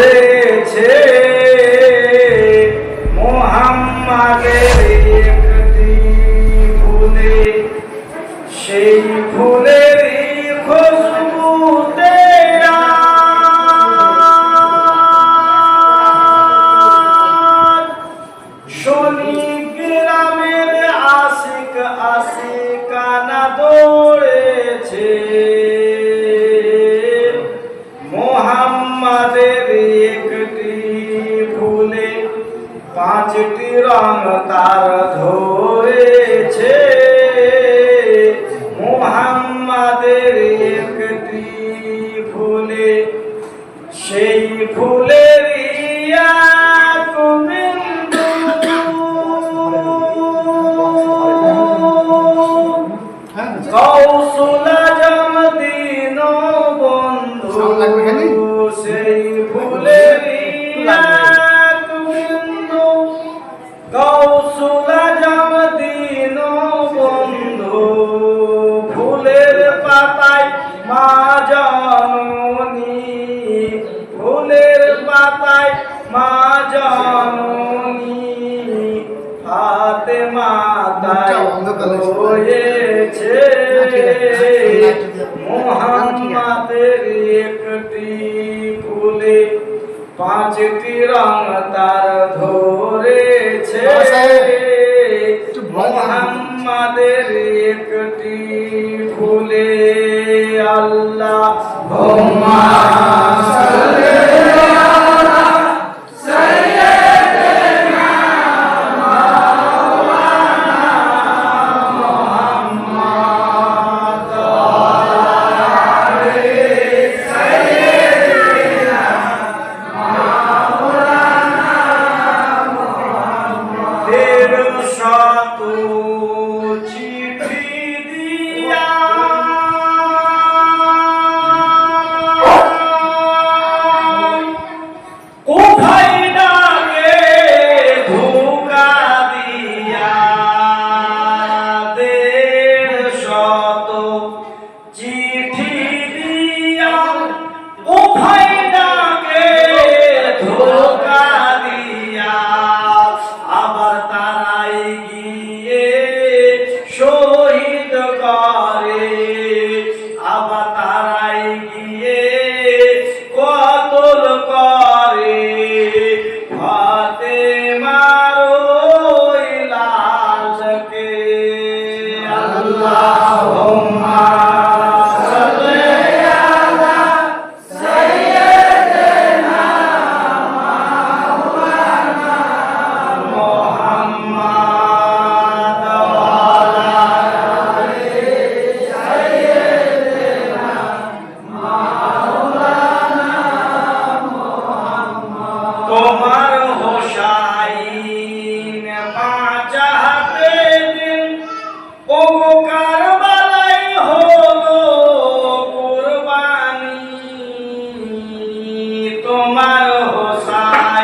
করেছে সেই ফুলের খুশবুতে শনি গ্রামের আশিক আশিকানা দৌড়েছে। એકટી ફૂલે પાંચટી રંગ તાર ધોરે છે. পাতায় মা জননী ফুলের পাতায় মা জননী হাতে মাতায় হয়েছে মোহাম্মদের একটি ফুলে পাঁচটি রং তার ধরেছে। মোহাম্মদ মোহাম্মদের একটি ভুলে আল্লাহ।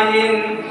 lain